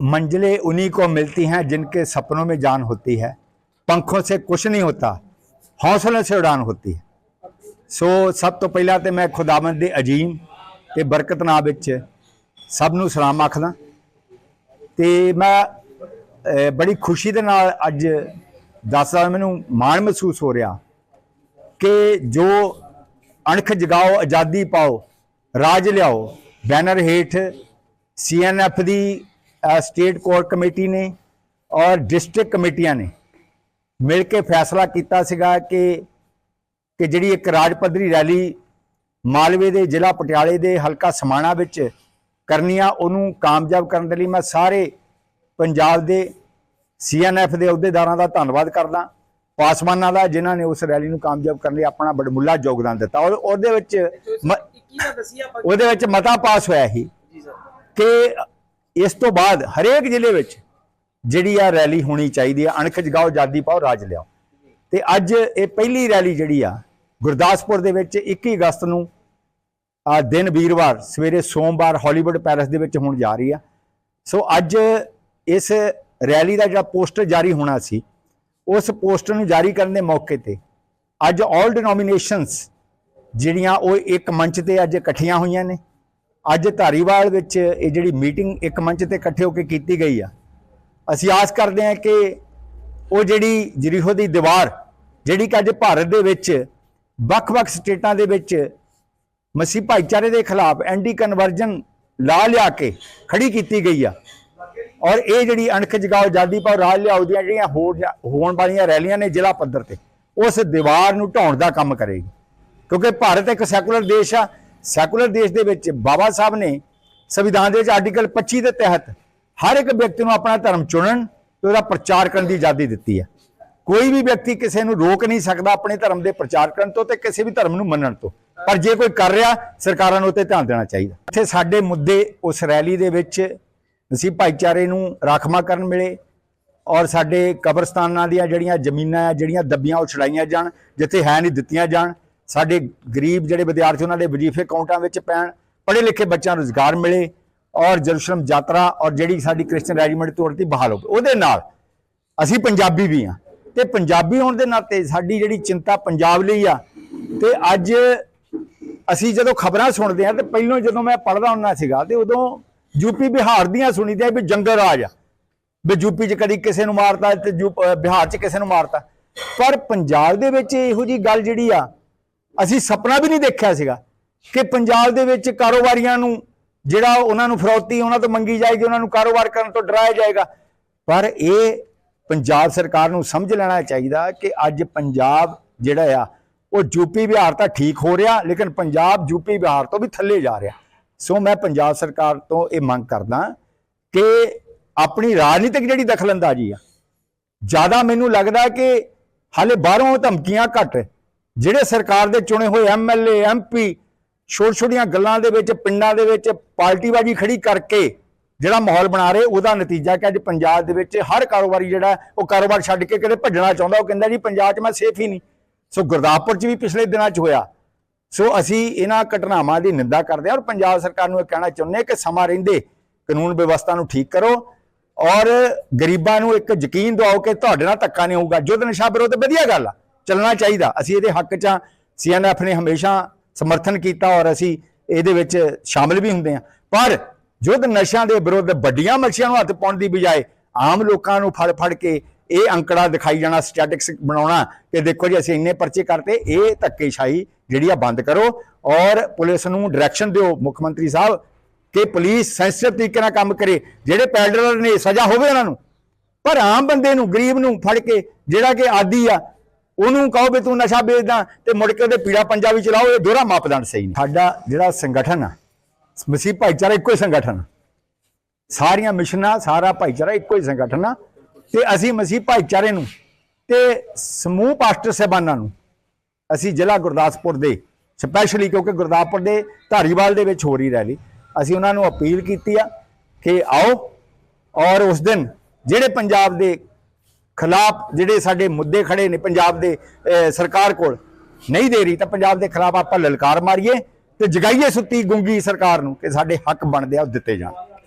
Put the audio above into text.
मंजिलें उन्हीं को मिलती हैं जिनके सपनों में जान होती है पंखों से कुछ नहीं होता हौसलों से उड़ान होती है ਸੋ ਸਭ ਤੋਂ ਪਹਿਲਾਂ ਤੇ ਮੈਂ ਖੁਦਾਵੰਦ ਦੇ ਅਜੀਮ ਤੇ ਬਰਕਤ ਨਾਮ ਵਿੱਚ ਸਭ ਨੂੰ ਸਲਾਮ ਆਖਦਾ ਤੇ ਮੈਂ ਅਹ, ਬੜੀ ਖੁਸ਼ੀ ਦੇ ਨਾਲ ਅੱਜ ਦੱਸਦਾ ਮੈਨੂੰ ਮਾਣ ਮਹਿਸੂਸ ਹੋ ਰਿਹਾ ਕਿ ਜੋ ਅਣਖ ਜਗਾਓ ਆਜ਼ਾਦੀ ਪਾਓ ਰਾਜ ਲਿਆਓ ਬੈਨਰ ਹੇਠ ਸੀਐਨਐਫ ਦੀ ਅਹ, ਸਟੇਟ ਕੋਰ ਕਮੇਟੀ ਨੇ ਔਰ ਡਿਸਟ੍ਰਿਕਟ ਕਮੇਟੀਆਂ ਨੇ ਮਿਲ ਕੇ ਫੈਸਲਾ ਕੀਤਾ ਸੀਗਾ ਕਿ ਕਿ ਜਿਹੜੀ ਇੱਕ ਰਾਜ ਪੱਧਰੀ ਰੈਲੀ ਮਾਲਵੇ ਦੇ ਜ਼ਿਲ੍ਹਾ ਪਟਿਆਲੇ ਦੇ ਹਲਕਾ ਸਮਾਣਾ ਵਿੱਚ ਕਰਨੀ ਆ ਉਹਨੂੰ ਕਾਮਯਾਬ ਕਰਨ ਦੇ ਲਈ ਮੈਂ ਸਾਰੇ ਪੰਜਾਬ ਦੇ ਸੀਐਨਐਫ ਦੇ ਅਹੁਦੇਦਾਰਾਂ ਦਾ ਧੰਨਵਾਦ ਕਰਦਾ ਪਾਸਵਾਨਾਂ ਦਾ ਜਿਨ੍ਹਾਂ ਨੇ ਉਸ ਰੈਲੀ ਨੂੰ ਕਾਮਯਾਬ ਕਰਨ ਲਈ ਆਪਣਾ ਬੜਮੁੱਲਾ ਯੋਗਦਾਨ ਦਿੱਤਾ। ਔਰ ਉਹਦੇ ਵਿੱਚ ਮ- 21 ਦਾ ਦੱਸਿਆ ਆਪਾਂ ਉਹਦੇ ਵਿੱਚ ਮਤਾ ਪਾਸ ਹੋਇਆ ਸੀ ਕਿ ਇਸ ਤੋਂ ਬਾਅਦ ਹਰੇਕ ਜ਼ਿਲ੍ਹੇ ਵਿੱਚ ਜਿਹੜੀ ਆ ਰੈਲੀ ਹੋਣੀ ਚਾਹੀਦੀ ਆ ਅਣਖ ਜਗਾਓ ਆਜ਼ਾਦੀ ਪਾਓ, ਰਾਜ ਲਿਆਓ। ਤੇ ਅੱਜ ਇਹ ਪਹਿਲੀ ਰੈਲੀ ਜਿਹੜੀ ਆ, ਗੁਰਦਾਸਪੁਰ ਦੇ ਵਿੱਚ 21 ਅਗਸਤ ਨੂੰ, ਆ ਦਿਨ ਵੀਰਵਾਰ, ਸਵੇਰੇ ਸੋਮਵਾਰ ਹਾਲੀਵੁੱਡ ਪੈਲਸ ਦੇ ਵਿੱਚ ਹੋਣ ਜਾ ਰਹੀ ਆ। ਸੋ ਅੱਜ ਇਸ ਰੈਲੀ ਦਾ ਜਿਹੜਾ ਪੋਸਟਰ ਜਾਰੀ ਹੋਣਾ ਸੀ, ਉਸ ਪੋਸਟਰ ਨੂੰ ਜਾਰੀ ਕਰਨ ਦੇ ਮੌਕੇ ਤੇ ਅੱਜ ਆਲ ਡਿਨੋਮੀਨੇਸ਼ਨਸ ਜਿਹੜੀਆਂ ਉਹ ਇੱਕ ਮੰਚ ਤੇ ਅੱਜ ਇਕੱਠੀਆਂ ਹੋਈਆਂ ਨੇ। ਅੱਜ ਧਾਰੀਵਾਲ ਵਿੱਚ ਇਹ ਜਿਹੜੀ ਮੀਟਿੰਗ ਇੱਕ ਮੰਚ ਤੇ ਇਕੱਠੇ ਹੋ ਕੇ ਕੀਤੀ ਗਈ ਆ, ਅਸੀਂ ਆਸ ਕਰਦੇ ਹਾਂ ਕਿ ਉਹ ਜਿਹੜੀ ਜਰੀਹੋ ਦੀ ਦੀਵਾਰ, ਜਿਹੜੀ ਕਿ ਅੱਜ ਭਾਰਤ ਦੇ ਵਿੱਚ ਵੱਖ-ਵੱਖ ਸਟੇਟਾਂ ਦੇ ਵਿੱਚ ਮਸੀਹ ਭਾਈਚਾਰੇ ਦੇ ਖਿਲਾਫ ਐਂਟੀ ਕਨਵਰਜਨ ਲਾ ਲਿਆ ਕੇ ਖੜੀ ਕੀਤੀ ਗਈ ਆ, ਔਰ ਇਹ ਜਿਹੜੀ ਅਣਖ ਜਗਾਓ ਆਜ਼ਾਦੀ ਪਾਓ ਰਾਜ ਲਿਆਓ ਦੀਆਂ ਜਿਹੜੀਆਂ ਹੋਰ ਹੋਣ ਵਾਲੀਆਂ ਰੈਲੀਆਂ ਨੇ ਜ਼ਿਲ੍ਹਾ ਪੱਧਰ ਤੇ, ਉਸ ਦੀਵਾਰ ਨੂੰ ਢਾਉਣ ਦਾ ਕੰਮ ਕਰੇਗੀ, ਕਿਉਂਕਿ ਭਾਰਤ ਇੱਕ ਸੈਕੂਲਰ ਦੇਸ਼ ਆ ਸੈਕੂਲਰ ਦੇਸ਼ ਦੇ ਵਿੱਚ ਬਾਬਾ ਸਾਹਿਬ ਨੇ ਸੰਵਿਧਾਨ ਦੇ ਵਿੱਚ ਆਰਟੀਕਲ 25 ਦੇ ਤਹਿਤ ਹਰ ਇੱਕ ਵਿਅਕਤੀ ਨੂੰ ਆਪਣਾ ਧਰਮ ਚੁਣਨ ਤੇ ਉਹਦਾ ਪ੍ਰਚਾਰ ਕਰਨ ਦੀ ਆਜ਼ਾਦੀ ਦਿੱਤੀ ਹੈ। ਕੋਈ ਵੀ ਵਿਅਕਤੀ ਕਿਸੇ ਨੂੰ ਰੋਕ ਨਹੀਂ ਸਕਦਾ ਆਪਣੇ ਧਰਮ ਦੇ ਪ੍ਰਚਾਰ ਕਰਨ ਤੋਂ ਤੇ ਕਿਸੇ ਵੀ ਧਰਮ ਨੂੰ ਮੰਨਣ ਤੋਂ। ਪਰ ਜੇ ਕੋਈ ਕਰ ਰਿਹਾ, ਸਰਕਾਰਾਂ ਨੂੰ ਉੱਤੇ ਧਿਆਨ ਦੇਣਾ ਚਾਹੀਦਾ। ਇੱਥੇ ਸਾਡੇ ਮੁੱਦੇ ਉਸ ਰੈਲੀ ਦੇ ਵਿੱਚ ਅਸੀਂ ਭਾਈਚਾਰੇ ਨੂੰ ਰਾਖਵਾਂਕਰਨ ਮਿਲੇ ਔਰ ਸਾਡੇ ਕਬਰਸਤਾਨਾਂ ਦੀਆਂ ਜਿਹੜੀਆਂ ਜ਼ਮੀਨਾਂ ਆ, ਜਿਹੜੀਆਂ ਦੱਬੀਆਂ, ਉਹ ਛੜਾਈਆਂ ਜਾਣ, ਜਿੱਥੇ ਹੈ ਨਹੀਂ ਦਿੱਤੀਆਂ ਜਾਣ। ਸਾਡੇ ਗਰੀਬ ਜਿਹੜੇ ਵਿਦਿਆਰਥੀ, ਉਹਨਾਂ ਦੇ ਵਜ਼ੀਫੇ ਅਕਾਊਂਟਾਂ ਵਿੱਚ ਪੈਣ, ਪੜ੍ਹੇ ਲਿਖੇ ਬੱਚਿਆਂ ਨੂੰ ਰੁਜ਼ਗਾਰ ਮਿਲੇ ਔਰ ਜਰੂਸਲਮ ਯਾਤਰਾ ਔਰ ਜਿਹੜੀ ਸਾਡੀ ਕ੍ਰਿਸਚਨ ਰੈਜੀਮੈਂਟ ਤੌਰ ਤੇ ਬਹਾਲ ਹੋਵੇ ਉਹਦੇ ਨਾਲ ਅਸੀਂ ਪੰਜਾਬੀ ਵੀ ਆ ਤੇ ਪੰਜਾਬੀ ਹੋਣ ਦੇ ਨਾਤੇ ਸਾਡੀ ਜਿਹੜੀ ਚਿੰਤਾ ਪੰਜਾਬ ਲਈ ਆ ਤੇ ਅੱਜ ਅਸੀਂ ਜਦੋਂ ਖਬਰਾਂ ਸੁਣਦੇ ਆ ਤੇ ਪਹਿਲਾਂ ਜਦੋਂ ਮੈਂ ਪੜ੍ਹਦਾ ਹੁੰਦਾ ਸੀਗਾ ਤੇ ਉਦੋਂ ਯੂਪੀ ਬਿਹਾਰ ਦੀਆਂ ਸੁਣੀਦੇ ਵੀ ਜੰਗਲ ਰਾਜ ਆ। ਵੀ ਯੂਪੀ 'ਚ ਕਦੀ ਕਿਸੇ ਨੂੰ ਮਾਰਤਾ ਤੇ ਯੂ- ਬਿਹਾਰ 'ਚ ਕਿਸੇ ਨੂੰ ਮਾਰਤਾ। ਪਰ ਪੰਜਾਬ ਦੇ ਵਿੱਚ ਇਹੋ ਜੀ ਗੱਲ ਜਿਹੜੀ ਆ ਅਸੀਂ ਸੁਪਨਾ ਵੀ ਨਹੀਂ ਦੇਖਿਆ ਸੀਗਾ ਕਿ ਪੰਜਾਬ ਦੇ ਵਿੱਚ ਕਾਰੋਬਾਰੀਆਂ ਨੂੰ ਜਿਹੜਾ ਉਹਨਾਂ ਨੂੰ ਫਰੌਤੀ, ਉਹਨਾਂ ਤੋਂ ਮੰਗੀ ਜਾਏਗੀ, ਉਹਨਾਂ ਨੂੰ ਕਾਰੋਬਾਰ ਕਰਨ ਤੋਂ ਡਰਾਇਆ ਜਾਏਗਾ। ਪਰ ਇਹ ਪੰਜਾਬ ਸਰਕਾਰ ਨੂੰ ਸਮਝ ਲੈਣਾ ਚਾਹੀਦਾ ਕਿ ਅੱਜ ਪੰਜਾਬ ਜਿਹੜਾ ਆ, ਉਹ ਯੂਪੀ ਬਿਹਾਰ ਤਾਂ ਠੀਕ ਹੋ ਰਿਹਾ, ਲੇਕਿਨ ਪੰਜਾਬ ਯੂਪੀ ਬਿਹਾਰ ਤੋਂ ਵੀ ਥੱਲੇ ਜਾ ਰਿਹਾ। ਸੋ ਮੈਂ ਪੰਜਾਬ ਸਰਕਾਰ ਤੋਂ ਇਹ ਮੰਗ ਕਰਦਾ ਕਿ ਆਪਣੀ ਰਾਜਨੀਤਿਕ ਜਿਹੜੀ ਦਖਲਅੰਦਾਜ਼ੀ ਆ, ਜ਼ਿਆਦਾ ਮੈਨੂੰ ਲੱਗਦਾ ਕਿ ਹਾਲੇ ਬਾਹਰੋਂ ਧਮਕੀਆਂ ਘੱਟ ਜਿਹੜੇ ਸਰਕਾਰ ਦੇ ਚੁਣੇ ਹੋਏ ਐਮਐਲਏ ਐਮਪੀ ਛੋਟ ਛੋਟੀਆਂ ਗੱਲਾਂ ਦੇ ਵਿੱਚ, ਪਿੰਡਾਂ ਦੇ ਵਿੱਚ ਪਾਰਟੀਬਾਜੀ ਖੜੀ ਕਰਕੇ ਜਿਹੜਾ ਮਾਹੌਲ ਬਣਾ ਰਹੇ, ਉਹਦਾ ਨਤੀਜਾ ਕਿ ਅੱਜ ਪੰਜਾਬ ਦੇ ਵਿੱਚ ਹਰ ਕਾਰੋਬਾਰੀ ਜਿਹੜਾ ਉਹ ਕਾਰੋਬਾਰ ਛੱਡ ਕੇ ਕਿਤੇ ਭੱਜਣਾ ਚਾਹੁੰਦਾ। ਉਹ ਕਹਿੰਦਾ ਜੀ, ਪੰਜਾਬ 'ਚ ਮੈਂ ਸੇਫ ਹੀ ਨਹੀਂ। ਸੋ ਗੁਰਦਾਸਪੁਰ 'ਚ ਵੀ ਪਿਛਲੇ ਦਿਨਾਂ 'ਚ ਹੋਇਆ। ਸੋ ਅਸੀਂ ਇਹਨਾਂ ਘਟਨਾਵਾਂ ਦੀ ਨਿੰਦਾ ਕਰਦੇ ਹਾਂ ਔਰ ਪੰਜਾਬ ਸਰਕਾਰ ਨੂੰ ਇਹ ਕਹਿਣਾ ਚਾਹੁੰਦੇ ਹਾਂ ਕਿ ਸਮਾਂ ਰਹਿੰਦੇ, ਕਾਨੂੰਨ ਵਿਵਸਥਾ ਨੂੰ ਠੀਕ ਕਰੋ ਔਰ ਗਰੀਬਾਂ ਨੂੰ ਇੱਕ ਯਕੀਨ ਦਿਵਾਓ ਕਿ ਤੁਹਾਡੇ ਨਾਲ ਧੱਕਾ ਨਹੀਂ ਹੋਊਗਾ। ਜੁੱਧ ਨਸ਼ਾ ਵਿਰੋਧ ਵਧੀਆ ਗੱਲ ਆ। ਚੱਲਣਾ ਚਾਹੀਦਾ। ਅਸੀਂ ਇਹਦੇ ਹੱਕ 'ਚ ਸੀਐਨਐਫ ਨੇ ਹਮੇਸ਼ਾ ਸਮਰਥਨ ਕੀਤਾ ਔਰ ਅਸੀਂ ਇਹਦੇ ਵਿੱਚ ਸ਼ਾਮਲ ਵੀ ਹੁੰਦੇ ਹਾਂ ਪਰ ਜੁੱਧ ਨਸ਼ਿਆਂ ਦੇ ਵਿਰੁੱਧ ਵੱਡੀਆਂ ਮੱਛੀਆਂ ਨੂੰ ਹੱਥ ਪਾਉਣ ਦੀ ਬਜਾਏ ਆਮ ਲੋਕਾਂ ਨੂੰ ਫੜ ਫੜ ਕੇ ਇਹ ਅੰਕੜਾ ਦਿਖਾਈ ਜਾਣਾ ਸਟੈਟਿਕਸ ਬਣਾਉਣਾ ਕਿ ਦੇਖੋ ਜੀ ਅਸੀਂ ਇੰਨੇ ਪਰਚੇ ਕਰਤੇ, ਇਹ ਧੱਕੇਸ਼ਾਹੀ ਜਿਹੜੀ ਆ ਬੰਦ ਕਰੋ। ਔਰ ਪੁਲਿਸ ਨੂੰ ਡਾਇਰੈਕਸ਼ਨ ਦਿਓ ਮੁੱਖ ਮੰਤਰੀ ਸਾਹਿਬ ਕਿ ਪੁਲਿਸ ਸੈਂਸਿਟਿਵ ਤਰੀਕੇ ਨਾਲ ਕੰਮ ਕਰੇ, ਜਿਹੜੇ ਪੈਡਲਰ ਨੇ ਸਜ਼ਾ ਹੋਵੇ ਉਹਨਾਂ ਨੂੰ। ਪਰ ਆਮ ਬੰਦੇ ਨੂੰ, ਗਰੀਬ ਨੂੰ ਫੜ ਕੇ ਜਿਹੜਾ ਕਿ ਆਦੀ ਆ ਉਹਨੂੰ ਕਹੋ ਵੀ ਤੂੰ ਨਸ਼ਾ ਵੇਚਦਾ ਤੇ ਮੁੜ ਕੇ ਉਹਦੇ ਪੀੜਾ ਪੰਜਾ ਵੀ ਚਲਾਓ, ਇਹ ਦੋਹਰਾ ਮਾਪਦੰਡ ਸਹੀ ਨਹੀਂ ਸਾਡਾ ਜਿਹੜਾ ਸੰਗਠਨ ਆ, ਮਸੀਹ ਭਾਈਚਾਰਾ ਇੱਕੋ ਹੀ ਸੰਗਠਨ ਸਾਰੀਆਂ ਮਿਸ਼ਨਾਂ, ਸਾਰਾ ਭਾਈਚਾਰਾ ਇੱਕੋ ਹੀ ਸੰਗਠਨ ਆ ਤੇ ਅਸੀਂ ਮਸੀਹ ਭਾਈਚਾਰੇ ਨੂੰ ਤੇ ਸਮੂਹ ਪਾਸਟਰ ਸਹਿਬਾਨਾਂ ਨੂੰ ਅਸੀਂ ਜ਼ਿਲ੍ਹਾ ਗੁਰਦਾਸਪੁਰ ਦੇ ਸਪੈਸ਼ਲੀ ਕਿਉਂਕਿ ਗੁਰਦਾਸਪੁਰ ਦੇ ਧਾਰੀਵਾਲ ਦੇ ਵਿੱਚ ਹੋ ਰਹੀ ਰੈਲੀ ਅਸੀਂ ਉਹਨਾਂ ਨੂੰ ਅਪੀਲ ਕੀਤੀ ਆ ਕਿ ਆਓ ਔਰ ਉਸ ਦਿਨ ਜਿਹੜੇ ਪੰਜਾਬ ਦੇ ਖਿਲਾਫ ਜਿਹੜੇ ਸਾਡੇ ਮੁੱਦੇ ਖੜੇ ਨੇ ਪੰਜਾਬ ਦੇ ਸਰਕਾਰ ਕੋਲ ਨਹੀਂ ਦੇ ਰਹੀ, ਤਾਂ ਪੰਜਾਬ ਦੇ ਖਿਲਾਫ ਆਪਾਂ ਲਲਕਾਰ ਮਾਰੀਏ ਤੇ ਜਗਾਈਏ ਸੁੱਤੀ ਗੁੰਗੀ ਸਰਕਾਰ ਨੂੰ ਕਿ ਸਾਡੇ ਹੱਕ ਬਣਦੇ ਆ ਉਹ ਦਿੱਤੇ ਜਾਣ।